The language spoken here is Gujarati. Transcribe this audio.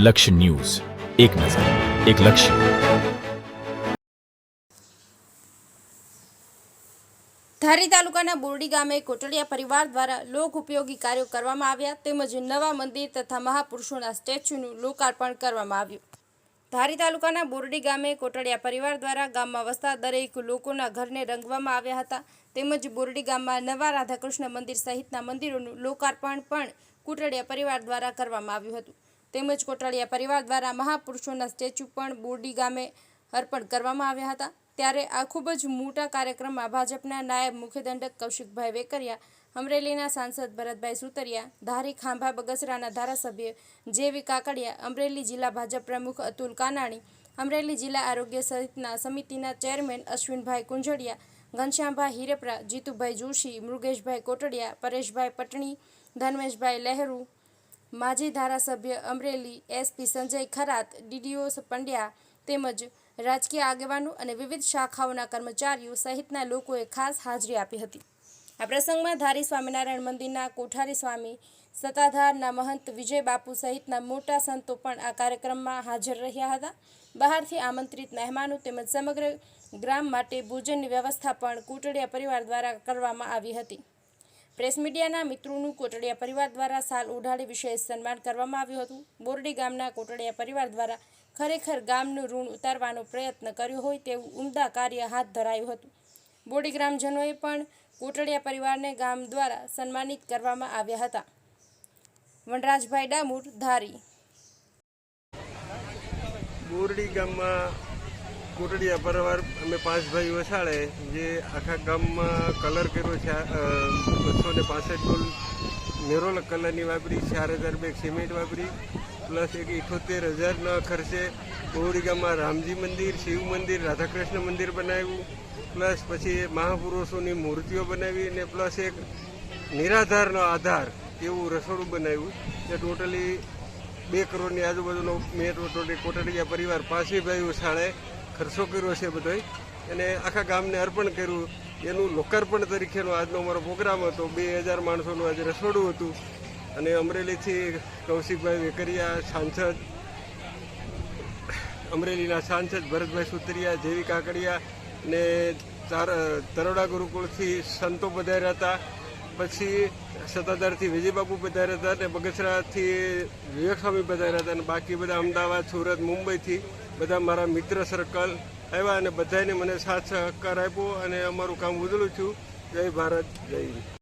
લક્ષ્ય ન્યૂઝ. એક નજર, એક લક્ષ્ય. ધારી તાલુકાના બોરડી ગામે કોટડિયા પરિવાર દ્વારા લોક ઉપયોગી કાર્યો કરવામાં આવ્યા તેમજ નવા મંદિર તથા મહાપુરુષોના સ્ટેચ્યુનું લોકાર્પણ કરવામાં આવ્યું. ધારી તાલુકાના બોરડી ગામે કોટડિયા પરિવાર દ્વારા ગામમાં વસતા દરેક લોકોના ઘરને રંગવામાં આવ્યા હતા તેમજ બોરડી ગામમાં નવા રાધાકૃષ્ણ મંદિર સહિતના મંદિરોનું લોકાર્પણ પણ કોટડિયા પરિવાર દ્વારા કરવામાં આવ્યું હતું. તેમજ કોટળિયા પરિવાર દ્વારા મહાપુરુષોના સ્ટેચ્યુ પણ બોરડી ગામે અર્પણ કરવામાં આવ્યા હતા. ત્યારે આ ખૂબ જ મોટા કાર્યક્રમમાં ભાજપના નાયબ મુખ્યદંડક કૌશિકભાઈ વેકરિયા, અમરેલીના સાંસદ ભરતભાઈ સુતરિયા, ધારી ખાંભા બગસરાના ધારાસભ્ય જેવી કાકડિયા, અમરેલી જિલ્લા ભાજપ પ્રમુખ અતુલ કાનાણી, અમરેલી જિલ્લા આરોગ્ય સહિતના સમિતિના ચેરમેન અશ્વિનભાઈ કુંજડિયા, ઘનશ્યામભાઈ હિરેપરા, જીતુભાઈ જોશી, મૃગેશભાઈ કોટડિયા, પરેશભાઈ પટણી, ધર્મેશભાઈ લહેરુ માજી ધારાસભ્ય અમરેલી એસપી સંજય ખરાત, ડીડીઓ પંડ્યા તેમજ રાજકીય આગેવાનો અને વિવિધ શાખાઓના કર્મચારીઓ સહિતના લોકોએ ખાસ હાજરી આપી હતી. આ પ્રસંગમાં ધારી સ્વામિનારાયણ મંદિરના કોઠારી સ્વામી, સત્તાધારના મહંત વિજય બાપુ સહિતના મોટા સંતો પણ આ કાર્યક્રમમાં હાજર રહ્યા હતા. બહારથી આમંત્રિત મહેમાનો તેમજ સમગ્ર ગ્રામ માટે ભોજનની વ્યવસ્થા પણ કુટડિયા પરિવાર દ્વારા કરવામાં આવી હતી. પ્રેસ મીડિયાના મિત્રોનું કોટડિયા પરિવાર દ્વારા સાલ ઉઢાડી વિશેષ સન્માન કરવામાં આવ્યું હતું. બોરડી ગામના કોટડિયા પરિવાર દ્વારા ખરેખર ગામનું ઋણ ઉતારવાનો પ્રયત્ન કર્યો હોય તેવું ઉમદા કાર્ય હાથ ધરાયું હતું. બોરડી ગ્રામજનોએ પણ કોટડિયા પરિવારને ગામ દ્વારા સન્માનિત કરવામાં આવ્યા હતા. વનરાજભાઈ ડામુર, ધારી. બોરડી ગામમાં કોટડિયા પરિવાર અમે પાંચ ભાઈ વસાડે, જે આખા ગામમાં કલર કર્યો છે બસો ને પાસઠ ડોલ નેરોલ કલરની વાપરી, ચાર હજાર બેગ સિમેન્ટ વાપરી, પ્લસ એક ઇઠોતેર હજારના ખર્ચે કોવડી ગામમાં રામજી મંદિર, શિવ મંદિર, રાધાકૃષ્ણ મંદિર બનાવ્યું, પ્લસ પછી મહાપુરુષોની મૂર્તિઓ બનાવી અને પ્લસ એક નિરાધારનો આધાર એવું રસોડું બનાવ્યું તે ટોટલી બે કરોડની આજુબાજુનો મેં ટોટલી કોટડીયા પરિવાર પાસે ભાઈ શાળે ખર્ચો કર્યો છે બધોય. અને આખા ગામને અર્પણ કર્યું. એનું લોકાર્પણ તરીકેનો આજનો અમારો પ્રોગ્રામ હતો. બે હજાર માણસોનું આજે રસોડું હતું. અને અમરેલીથી કૌશિકભાઈ વેકરિયા, સાંસદ, અમરેલીના સાંસદ ભરતભાઈ સુતરિયા, જેવી કાકડિયા ને તાર તરોડા ગુરુકુળથી સંતો પધાર્યા હતા. પછી સત્તાધારથી વિજયબાબુ પધાર્યા હતા અને બગસરાથી વિવેક સ્વામી પધાર્યા હતા અને બાકી બધા અમદાવાદ, સુરત, મુંબઈથી બધા મારા મિત્ર સર્કલ આવ્યા અને બધાને મને સાથ સહકાર આપ્યો અને અમારું કામ ઉજળું છું જય ભારત, જય